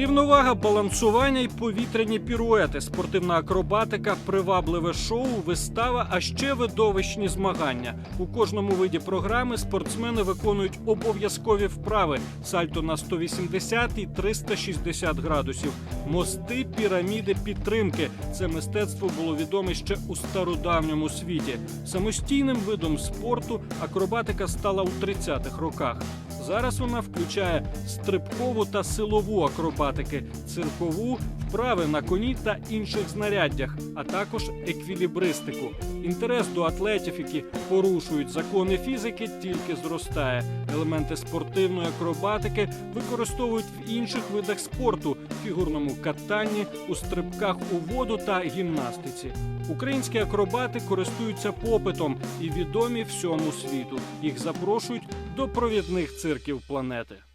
Рівновага, балансування і повітряні піруети, спортивна акробатика, привабливе шоу, вистава, а ще видовищні змагання. У кожному виді програми спортсмени виконують обов'язкові вправи: сальто на 180 і 360 градусів, мости, піраміди, підтримки. Це мистецтво було відоме ще у стародавньому світі. Самостійним видом спорту акробатика стала у 30-х роках. Зараз вона включає стрибкову та силову акробатики, циркову, вправи на коні та інших знаряддях, а також еквілібристику. Інтерес до атлетів, які порушують закони фізики, тільки зростає. Елементи спортивної акробатики використовують в інших видах спорту фігурному катанні, у стрибках у воду та гімнастиці. Українські акробати користуються попитом і відомі всьому світу. Їх запрошують до провідних цирків планети.